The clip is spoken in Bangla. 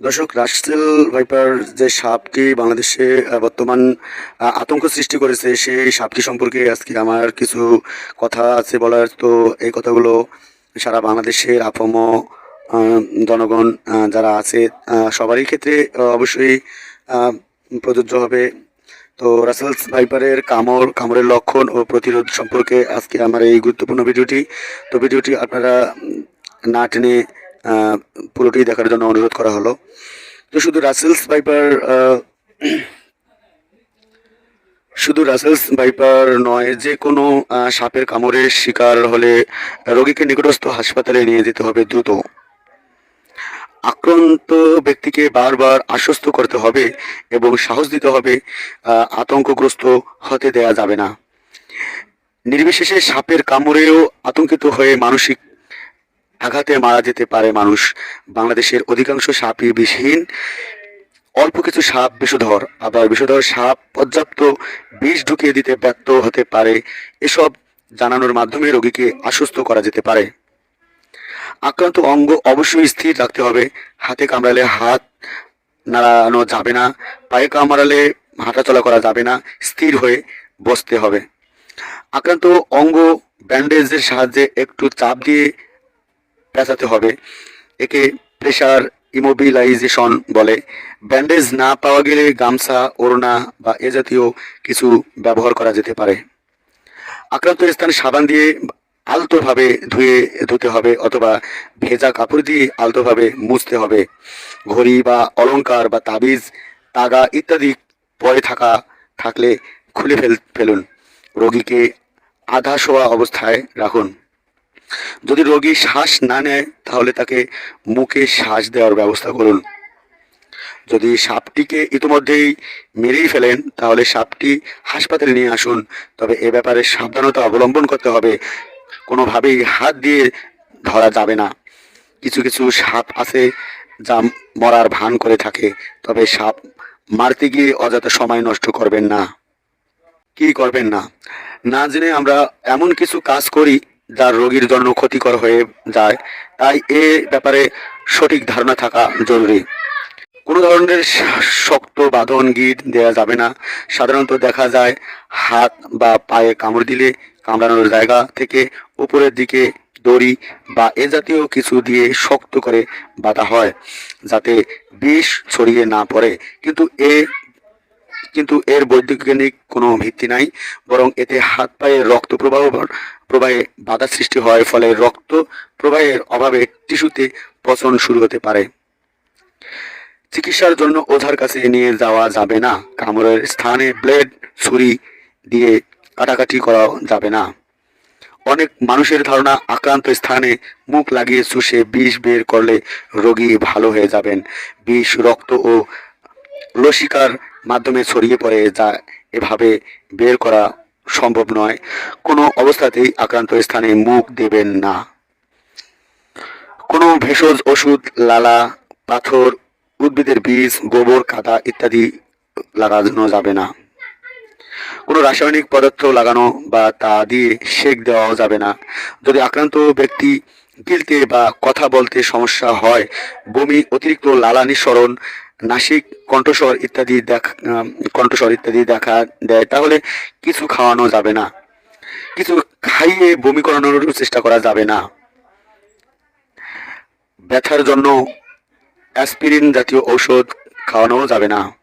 দর্শক, রাসেল ভাইপার যে সাপটি বাংলাদেশে বর্তমান আতঙ্ক সৃষ্টি করেছে, সেই সাপটি সম্পর্কে আজকে আমার কিছু কথা আছে বলার। তো এই কথাগুলো সারা বাংলাদেশের আপম জনগণ যারা আছে সবারই ক্ষেত্রে অবশ্যই প্রযোজ্য হবে। তো রাসেলস ভাইপারের কামড়, কামড়ের লক্ষণ ও প্রতিরোধ সম্পর্কে আজকে আমার এই গুরুত্বপূর্ণ ভিডিওটি। তো ভিডিওটি আপনারা না টেনে পুরোটি দেখার জন্য অনুরোধ করা হলো। তো শুধু রাসেলস ভাইপার শুধু রাসেলস ভাইপার নয়, যে কোনো সাপের কামড়ের শিকার হলে রোগীকে নিকটস্থ হাসপাতালে নিয়ে যেতে হবে দ্রুত। আক্রান্ত ব্যক্তিকে বারবার আশ্বস্ত করতে হবে এবং সাহস দিতে হবে আতঙ্কগ্রস্ত হতে দেয়া যাবে না। নির্বিশেষে সাপের কামড়েও আতঙ্কিত হয়ে মানসিক আঘাতে মারা যেতে পারে মানুষ। বাংলাদেশের অধিকাংশ সাপই বিষহীন অল্প কিছু সাপ বিষধর, আবার বিষধর সাপ পর্যাপ্ত বিষ ঢুকিয়ে দিতে ব্যর্থ হতে পারে। এসব জানানোর মাধ্যমে রোগীকে আশ্বস্ত করা যেতে পারে। আক্রান্ত অঙ্গ অবশ্যই স্থির রাখতে হবে। হাতে কামড়ালে হাত নাড়ানো যাবে না, পায়ে কামড়ালে হাঁটাচলা করা যাবে না, স্থির হয়ে বসতে হবে। আক্রান্ত অঙ্গ ব্যান্ডেজের সাহায্যে একটু চাপ দিয়ে পেঁচাতে হবে। একে প্রেশার ইমোবিলাইজেশন বলে। ব্যান্ডেজ না পাওয়া গেলে গামছা, ওড়না বা এ জাতীয় কিছু ব্যবহার করা যেতে পারে। আক্রান্ত স্থানে সাবান দিয়ে আলতোভাবে ধুয়ে ধুতে হবে অথবা ভেজা কাপড় দিয়ে আলতোভাবে মুছতে হবে। ঘড়ি বা অলংকার বা তাবিজ, তাগা ইত্যাদি পরে থাকা, থাকলে খুলে ফেল, ফেলুন। রোগীকে আধা শোয়া অবস্থায় রাখুন। যদি রোগী শ্বাস না নেয়, তাহলে তাকে মুখে শ্বাস দেওয়ার ব্যবস্থা করুন। যদি সাপটিকে ইতিমধ্যেই মেরেই ফেলেন, তাহলে সাপটি হাসপাতালে নিয়ে আসুন। তবে এ ব্যাপারে সাবধানতা অবলম্বন করতে হবে। কোনোভাবেই হাত দিয়ে ধরা যাবে না। কিছু কিছু সাপ আছে যা মরার ভান করে থাকে, তবে সাপ মারতে গিয়ে অযথা সময় নষ্ট করবেন না। কি করবেন না? না জেনে আমরা এমন কিছু কাজ করি যা রোগীর জন্য ক্ষতিকর হয়ে যায়, তাই এ ব্যাপারে সঠিক ধারণা থাকা জরুরি। কোনো ধরনের শক্ত বাঁধন গিট দেওয়া যাবে না। সাধারণত দেখা যায় হাত বা পায়ে কামড় দিলে কামড়ানোর জায়গা থেকে উপরের দিকে দড়ি বা এ জাতীয় কিছু দিয়ে শক্ত করে বাঁধা হয়, যাতে বিষ ছড়িয়ে না পড়ে। কিন্তু এ কিন্তু এর বৈজ্ঞানিক কোনো ভিত্তি নাই, বরং এতে হাত পায়ে রক্ত প্রবাহ প্রবাহে বাধা সৃষ্টি হয়, ফলে রক্ত প্রবাহের অভাবে টিস্যুতে পচন শুরু হতে পারে। চিকিৎসার জন্য ওঝার কাছে নিয়ে যাওয়া যাবে না। কামড়ের স্থানে ব্লেড, ছুরি দিয়ে কাটাকাটি করা যাবে না। অনেক মানুষের ধারণা, আক্রান্ত স্থানে মুখ লাগিয়ে চুষে বিষ বের করলে রোগী ভালো হয়ে যাবেন। বিষ, রক্ত ও লসিকার মাধ্যমে ছড়িয়ে পড়ে যা এভাবে বের করা সম্ভব নয়। কোনো অবস্থাতেই আক্রান্ত স্থানে মুখ দেবেন না। কোনো ভেষজ ওষুধ, লালা, পাথর, উদ্ভিদের বীজ, গোবর, কাদা ইত্যাদি লাগানো যাবে না। কোনো রাসায়নিক পদার্থ লাগানো বা তা দিয়ে সেক দেওয়াও যাবে না। যদি আক্রান্ত ব্যক্তি গিলতে বা কথা বলতে সমস্যা হয়, বমি, অতিরিক্ত লালা নিঃসরণ নাসিক, কণ্ঠস্বর ইত্যাদি দেখা কণ্ঠস্বর ইত্যাদি দেখা দেয়, তাহলে কিছু খাওয়ানো যাবে না। কিছু খাইয়ে বমি করানোর চেষ্টা করা যাবে না। ব্যথার জন্য অ্যাসপিরিন জাতীয় ঔষধ খাওয়ানো যাবে না।